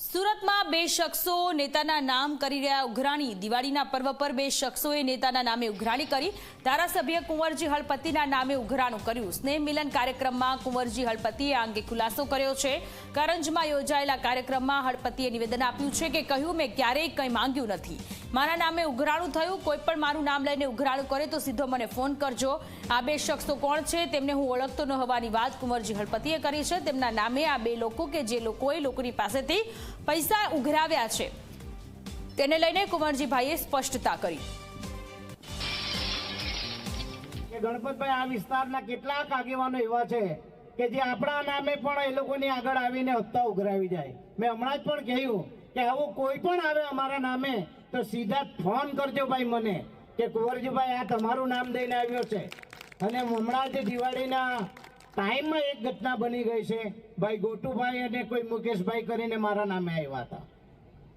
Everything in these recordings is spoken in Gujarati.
સુરતમાં બે શખ્સો નેતાના નામ કરી રહ્યા ઉઘરાણી. દિવાળીના પર્વ પર બે શખ્સોએ નેતાના નામે ઉઘરાણી કરી. ધારાસભ્ય કુંવરજી હળપતિના નામે ઉઘરાણું કર્યું. સ્નેહ મિલન કાર્યક્રમમાં કુંવરજી હળપતિએ આ અંગે ખુલાસો કર્યો છે. કરંજમાં યોજાયેલા કાર્યક્રમમાં હળપતિએ નિવેદન આપ્યું છે કે કહ્યું, મેં ક્યારેય કંઈ માંગ્યું નથી. મારા નામે ઉઘરાણું થયું. કોઈ પણ મારું નામ લઈને ઉઘરાણું કરે તો સીધો મને ફોન કરજો. આ બે શખ્સો કોણ છે તેમને હું ઓળખતો ન હોવાની વાત કુંવરજી હળપતિએ કરી છે. તેમના નામે આ બે લોકો કે જે લોકોએ લોકોની પાસેથી પૈસા ઉઘરાવ્યા છે. તેને લઈને કુંવરજીભાઈએ સ્પષ્ટતા કરી. ગણપતભાઈ, આ વિસ્તારના કેટલાક આગેવાનો એવા છે કે જે આપણા નામે પણ એ લોકોની આગળ આવીને હપ્તા ઉઘરાવી જાય. મેં હમણાં જ પણ કહ્યું કે આવું કોઈ પણ આવે અમારા નામે, તો સીધા ફોન કરજો ભાઈ મને કે કુંવરજીભાઈ, આ તમારું નામ દઈને આવ્યો છે. અને હમણાં જ દિવાળીના ટાઈમમાં એક ઘટના બની ગઈ છે. ભાઈ ગોટુભાઈ અને કોઈ મુકેશભાઈ કરીને મારા નામે આવ્યા હતા.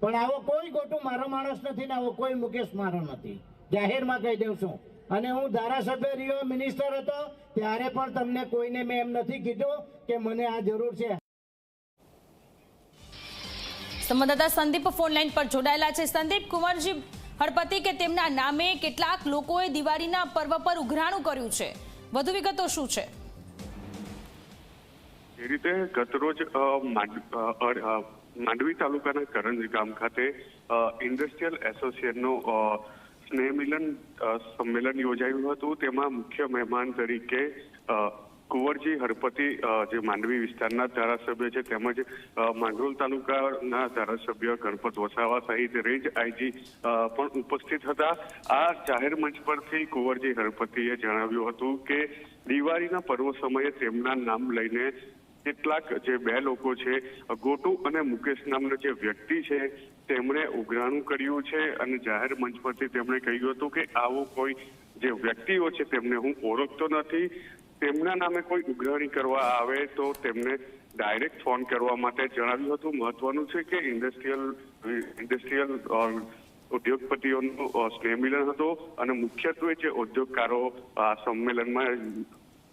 પણ આવો કોઈ ગોટુ મારો માણસ નથી ને આવો કોઈ મુકેશ મારો નથી. જાહેરમાં કહી દઉં છું. અને હું ધારાસભ્ય રહ્યો મિનિસ્ટર હતો, ત્યારે પણ તમને કોઈને મેં એમ નથી કીધું કે મને આ જરૂર છે. સંવાદદાતા સંદીપ ફોન લાઈન પર જોડાયેલા છે. સંદીપ, કુંવરજી, હળપતિ કે તેમના નામે કેટલાક લોકોએ દિવાળીના પર્વ પર ઉઘરાણું કર્યું છે. વધુ વિગતો શું છે? એ રીતે ગતરોજ માંડવી તાલુકાના કરંજ ગામ ખાતે ઇન્ડસ્ટ્રીયલ એસોસિએશનનું સ્નેહ મિલન સંમેલન યોજાયું હતું. તેમાં મુખ્ય મહેમાન તરીકે કુંવરજી હરપતિ જે માંડવી વિસ્તારના ધારાસભ્ય છે, તેમજ માંડોલ તાલુકાના ધારાસભ્ય ગણપત વસાવા સહિત રેન્જ આઈજી પણ ઉપસ્થિત હતા. આ જાહેર મંચ પરથી કુંવરજી હરપતિએ જણાવ્યું હતું કે, દિવાળીના પર્વ સમયે તેમના નામ લઈને કેટલાક જે બે લોકો છે, ગોટુ અને મુકેશ નામનો જે વ્યક્તિ છે, તેમણે ઉઘરાણું કર્યું છે અને જાહેર મંચ પરથી તેમણે કહ્યું હતું કે આવો કોઈ જે વ્યક્તિઓ છે, તેમને હું ઓળખતો નથી. તેમના નામે કોઈ ઉઘરાણી કરવા આવે તો તેમને ડાયરેક્ટ ફોન કરવા માટે જણાવ્યું હતું. મહત્વનું છે કે ઇન્ડસ્ટ્રીયલ ઇન્ડસ્ટ્રીયલ ઉદ્યોગપતિઓનું સ્નેહ મિલન હતો અને મુખ્યત્વે જે ઉદ્યોગકારો આ સંમેલનમાં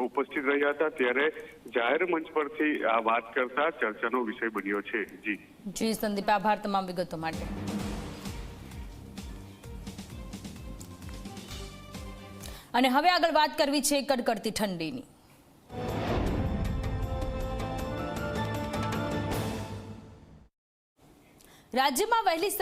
ઉપસ્થિત રહ્યા હતા ત્યારે જાહેર મંચ પરથી આ વાત કરતા ચર્ચાનો વિષય બન્યો છે. જી. જી, સંદીપ, આભાર તમામ વિગતો માટે. અને હવે આગળ વાત કરવી છે કડકડતી ઠંડીની. રાજ્યમાં વહેલી